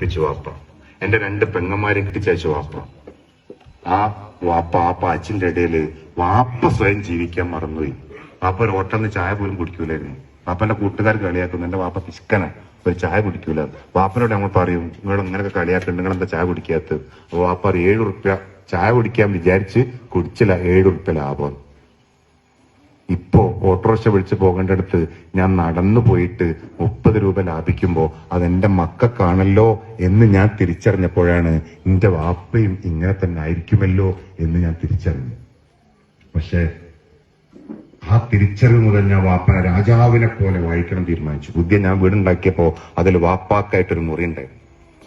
പിച്ചു വാപ്പ. എന്റെ രണ്ട് പെങ്ങന്മാരെ കെട്ടിച്ചയച്ചു വാപ്പ. ആ വാപ്പ ആ പാച്ചിന്റെ ഇടയിൽ വാപ്പ സ്വയം ജീവിക്കാൻ മറന്നുപോയി. വാപ്പ ഒരു ഓട്ടന്ന് ചായ പോലും കുടിക്കൂലായിരുന്നു. വാപ്പന്റെ കൂട്ടുകാർ കളിയാക്കുന്നു. എന്റെ വാപ്പ പിശുക്കന ഒരു ചായ കുടിക്കൂല. വാപ്പനോട് നമ്മൾ പറയും നിങ്ങൾ ഇങ്ങനെയൊക്കെ കളിയാക്കുന്നുണ്ട് നിങ്ങൾ എന്താ ചായ കുടിക്കാത്തത്? അപ്പൊ വാപ്പ ഏഴ് ഉറുപ്യ ചായ കുടിക്കാൻ വിചാരിച്ച് കുടിച്ചില്ല. ഏഴ് ഉറുപ്യ ലാഭം. ഇപ്പോ ഓട്ടോറിക്ഷ വിളിച്ച് പോകേണ്ടടുത്ത് ഞാൻ നടന്നു പോയിട്ട് മുപ്പത് രൂപ ലാഭിക്കുമ്പോ അതെന്റെ മക്കൾക്കാണല്ലോ എന്ന് ഞാൻ തിരിച്ചറിഞ്ഞപ്പോഴാണ് എന്റെ വാപ്പയും ഇങ്ങനെ തന്നെ ആയിരിക്കുമല്ലോ എന്ന് ഞാൻ തിരിച്ചറിഞ്ഞു. പക്ഷേ ആ തിരിച്ചറിവ് മുതൽ ഞാൻ വാപ്പ രാജാവിനെ പോലെ വായിക്കണം തീരുമാനിച്ചു. പുതിയ ഞാൻ വീടുണ്ടാക്കിയപ്പോ അതിൽ വാപ്പാക്കായിട്ടൊരു മുറി ഉണ്ടായിരുന്നു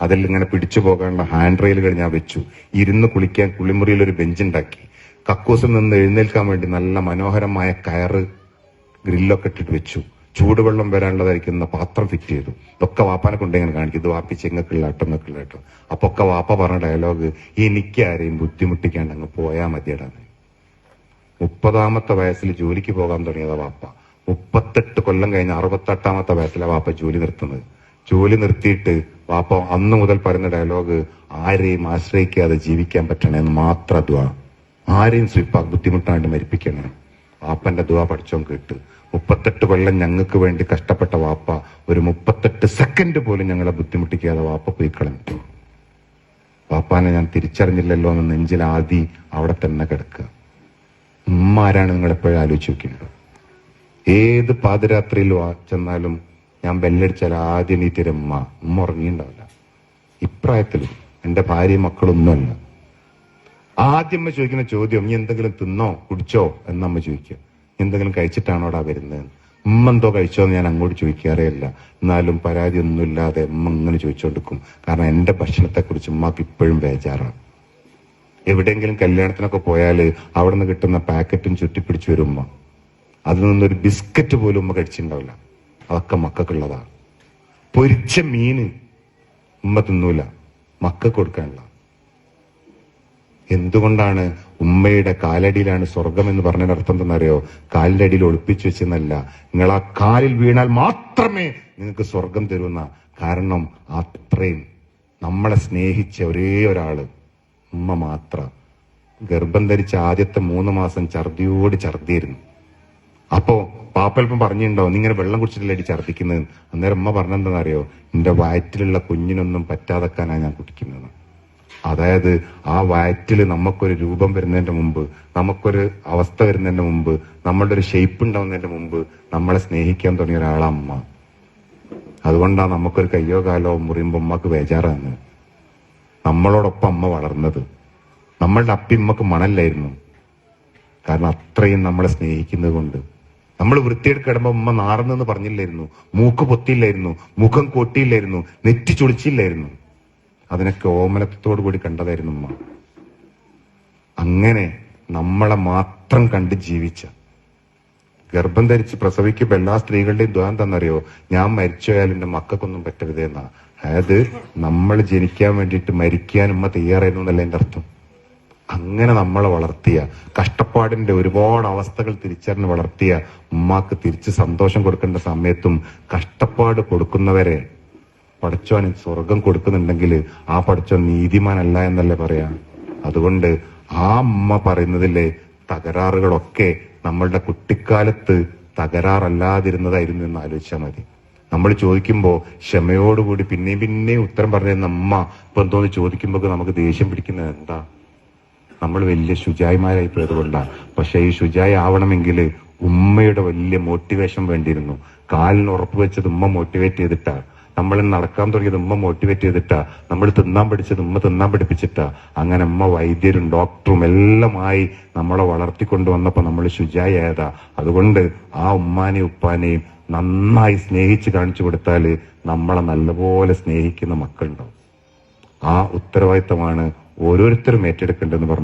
അതിൽ ഇങ്ങനെ പിടിച്ചു പോകാനുള്ള ഹാൻഡ് റെയിലുകൾ ഞാൻ വെച്ചു. ഇരുന്ന് കുളിക്കാൻ കുളിമുറിയിൽ ഒരു ബെഞ്ച് ഉണ്ടാക്കി കക്കൂസിൽ നിന്ന് എഴുന്നേൽക്കാൻ വേണ്ടി നല്ല മനോഹരമായ കയറ് ഗ്രില്ലൊക്കെ ഇട്ടിട്ട് വെച്ചു. ചൂടുവെള്ളം വരാനുള്ളതായിരിക്കുന്ന പാത്രം ഫിറ്റ് ചെയ്തു. ഇതൊക്കെ വാപ്പാനെ കൊണ്ട് ഇങ്ങനെ കാണിക്കും. ഇത് വാപ്പി ചെങ്ങക്കുള്ള ആട്ടം എന്നൊക്കെയുള്ള കേട്ടോ. അപ്പൊ ഒക്കെ വാപ്പ പറഞ്ഞ ഡയലോഗ് എനിക്ക് ആരെയും ബുദ്ധിമുട്ടിക്കാണ്ട് അങ്ങ് പോയാ മതിയടാന്ന് മുപ്പതാമത്തെ വയസ്സിൽ ജോലിക്ക് പോകാൻ തുടങ്ങിയതാ വാപ്പ. മുപ്പത്തെട്ട് കൊല്ലം കഴിഞ്ഞ് അറുപത്തെട്ടാമത്തെ വയസ്സിലെ വാപ്പ ജോലി നിർത്തുന്നത്. ജോലി നിർത്തിയിട്ട് വാപ്പ അന്ന് മുതൽ പറയുന്ന ഡയലോഗ് ആരെയും ആശ്രയിക്കാതെ ജീവിക്കാൻ പറ്റണേന്ന് മാത്രം ദ്വാ. ആരെയും സ്വീപ്പാ ബുദ്ധിമുട്ടാണ്ട് മരിപ്പിക്കണേ. വാപ്പന്റെ ദ്വാ പഠിച്ചോ കേട്ട്. മുപ്പത്തെട്ട് കൊല്ലം ഞങ്ങൾക്ക് വേണ്ടി കഷ്ടപ്പെട്ട വാപ്പ ഒരു മുപ്പത്തെട്ട് സെക്കൻഡ് പോലും ഞങ്ങളെ ബുദ്ധിമുട്ടിക്കാതെ വാപ്പ പോയി കളഞ്ഞു. വാപ്പാനെ ഞാൻ തിരിച്ചറിഞ്ഞില്ലല്ലോ എന്ന് നെഞ്ചിൽ ആദി അവിടെ തന്നെ കിടക്കുക. ഉമ്മ ആരാണ് നിങ്ങൾ എപ്പോഴും ആലോചിച്ച് നോക്കിയിട്ടുണ്ടോ? ഏത് പാതിരാത്രിയിൽ ചെന്നാലും ഞാൻ ബെല്ലടിച്ചാൽ ആദ്യം എണീറ്റൊരു ഉമ്മ. ഉമ്മ ഉറങ്ങിയിട്ടുണ്ടാവില്ല. ഇപ്രായത്തിലും എന്റെ ഭാര്യയും മക്കളൊന്നുമല്ല. ആദ്യം ചോദിക്കുന്ന ചോദ്യം നീ എന്തെങ്കിലും തിന്നോ കുടിച്ചോ? എന്നമ്മ ചോദിക്കുക. "നീ എന്തെങ്കിലും കഴിച്ചിട്ടാണോടാ വരുന്നത് ഉമ്മ എന്തോ കഴിച്ചോ എന്ന് ഞാൻ അങ്ങോട്ട് ചോദിക്കാറേയില്ല. എന്നാലും പരാതി ഒന്നുമില്ലാതെ ഉമ്മ ഇങ്ങനെ ചോദിച്ചുകൊടുക്കും കാരണം എന്റെ ഭക്ഷണത്തെ കുറിച്ച് ഉമ്മക്ക് ഇപ്പോഴും ബേജാറാണ്. എവിടെയെങ്കിലും കല്യാണത്തിനൊക്കെ പോയാൽ അവിടെ നിന്ന് കിട്ടുന്ന പാക്കറ്റും ചുറ്റിപ്പിടിച്ചു വരും ഉമ്മ. അതിൽ നിന്നൊരു ബിസ്ക്കറ്റ് പോലും ഉമ്മ കഴിച്ചിട്ടുണ്ടാവില്ല. അതൊക്കെ മക്കൾക്കുള്ളതാണ്. പൊരിച്ച മീന് ഉമ്മ തിന്നൂല. മക്കൾക്ക് കൊടുക്കാനുള്ള എന്തുകൊണ്ടാണ് ഉമ്മയുടെ കാലടിയിലാണ് സ്വർഗം എന്ന് പറഞ്ഞതിന് അർത്ഥം എന്താണെന്നറിയോ കാലിന്റെ അടിയിൽ ഒളിപ്പിച്ചു വെച്ചെന്നല്ല. നിങ്ങൾ ആ കാലിൽ വീണാൽ മാത്രമേ നിങ്ങൾക്ക് സ്വർഗം തരുന്ന കാരണം അത്രയും നമ്മളെ സ്നേഹിച്ച ഒരേ ഒരാൾ ഉമ്മ മാത്രം. ഗർഭം ധരിച്ച ആദ്യത്തെ മൂന്ന് മാസം ഛർദിയോട് ഛർദിയിരുന്നു അപ്പോ പാപ്പൽപ്പം പറഞ്ഞിട്ടുണ്ടോ? ഇങ്ങനെ വെള്ളം കുടിച്ചിട്ടല്ലേ ഛർദിക്കുന്നത്? അന്നേരം ഉമ്മ പറഞ്ഞെന്താണെന്നറിയോ എന്റെ വയറ്റിലുള്ള കുഞ്ഞിനൊന്നും പറ്റാതെക്കാനാണ് ഞാൻ കുടിക്കുന്നത്. അതായത് ആ വയറ്റിൽ നമുക്കൊരു രൂപം വരുന്നതിന്റെ മുമ്പ് നമുക്കൊരു അവസ്ഥ വരുന്നതിന്റെ മുമ്പ് നമ്മളുടെ ഒരു ഷേപ്പ് ഉണ്ടാവുന്നതിന്റെ മുമ്പ് നമ്മളെ സ്നേഹിക്കാൻ തുടങ്ങിയ ഒരാളാ അമ്മ. അതുകൊണ്ടാണ് നമുക്കൊരു കയ്യോ കാലോ മുറിയുമ്പോ അമ്മയ്ക്ക് ബേജാറാണ്. നമ്മളോടൊപ്പം അമ്മ വളർന്നത്. നമ്മളുടെ അപ്പി അമ്മയ്ക്ക് മണല്ലായിരുന്നു. കാരണം അത്രയും നമ്മളെ സ്നേഹിക്കുന്നത് കൊണ്ട്. നമ്മൾ വൃത്തിയെടുത്ത് കിടമ്പോ അമ്മ നാറുന്നെന്ന് പറഞ്ഞില്ലായിരുന്നു. മൂക്ക് പൊത്തിയില്ലായിരുന്നു. മുഖം കൊട്ടിയില്ലായിരുന്നു. നെറ്റി ചുളിച്ചില്ലായിരുന്നു. അതിനൊക്കെ ഓമനത്തോടു കൂടി കണ്ടതായിരുന്നു ഉമ്മ. അങ്ങനെ നമ്മളെ മാത്രം കണ്ട് ജീവിച്ച ഗർഭം ധരിച്ച് പ്രസവിക്കുമ്പോ എല്ലാ സ്ത്രീകളുടെയും ദ്വാരം തന്നറിയോ ഞാൻ മരിച്ചുപോയാൽ എന്റെ മക്കൾക്കൊന്നും പറ്റരുതേ എന്നാ. അതായത് നമ്മൾ ജനിക്കാൻ വേണ്ടിയിട്ട് മരിക്കാൻ ഉമ്മ തയ്യാറായിരുന്നു എന്നല്ല എന്റെ അർത്ഥം. അങ്ങനെ നമ്മളെ വളർത്തിയ കഷ്ടപ്പാടിന്റെ ഒരുപാട് അവസ്ഥകൾ തിരിച്ചറിഞ്ഞ് വളർത്തിയ ഉമ്മാക്ക് തിരിച്ച് സന്തോഷം കൊടുക്കേണ്ട സമയത്തും കഷ്ടപ്പാട് കൊടുക്കുന്നവരെ പഠിച്ചോൻ സ്വർഗം കൊടുക്കുന്നുണ്ടെങ്കിൽ ആ പഠിച്ചോൻ നീതിമാനല്ല എന്നല്ലേ പറയാ? അതുകൊണ്ട് ആ അമ്മ പറയുന്നതിലെ തകരാറുകളൊക്കെ നമ്മളുടെ കുട്ടിക്കാലത്ത് തകരാറല്ലാതിരുന്നതായിരുന്നു എന്ന് ആലോചിച്ചാൽ മതി. നമ്മൾ ചോദിക്കുമ്പോൾ ക്ഷമയോടുകൂടി പിന്നെയും പിന്നെയും ഉത്തരം പറഞ്ഞിരുന്ന അമ്മ ഇപ്പൊ എന്തോന്ന് ചോദിക്കുമ്പോൾ നമുക്ക് ദേഷ്യം പിടിക്കുന്നത് എന്താ? നമ്മൾ വലിയ ശുചായിമാരായി പോയതുകൊണ്ടാണ് പക്ഷെ ഈ ശുചായി ആവണമെങ്കിൽ ഉമ്മയുടെ വലിയ മോട്ടിവേഷൻ വേണ്ടിയിരുന്നു. കാലിന് ഉറപ്പ് വെച്ചത് ഉമ്മ മോട്ടിവേറ്റ് ചെയ്തിട്ടാ. നമ്മൾ നടക്കാൻ തുടങ്ങിയത് ഉമ്മ മോട്ടിവേറ്റ് ചെയ്തിട്ടാ. നമ്മൾ തിന്നാൻ പഠിച്ചത് ഉമ്മ തിന്നാൻ പഠിപ്പിച്ചിട്ടാ. അങ്ങനെ ഉമ്മ വൈദ്യരും ഡോക്ടറും എല്ലാമായി നമ്മളെ വളർത്തിക്കൊണ്ടുവന്നപ്പോൾ നമ്മൾ ശുചിയായതാ. അതുകൊണ്ട് ആ ഉമ്മാനെയും ഉപ്പാനെയും നന്നായി സ്നേഹിച്ച് കാണിച്ചു കൊടുത്താൽ നമ്മളെ നല്ലപോലെ സ്നേഹിക്കുന്ന മക്കളുണ്ടാവും. ആ ഉത്തരവാദിത്തമാണ് ഓരോരുത്തരും ഏറ്റെടുക്കേണ്ടതെന്ന് പറഞ്ഞു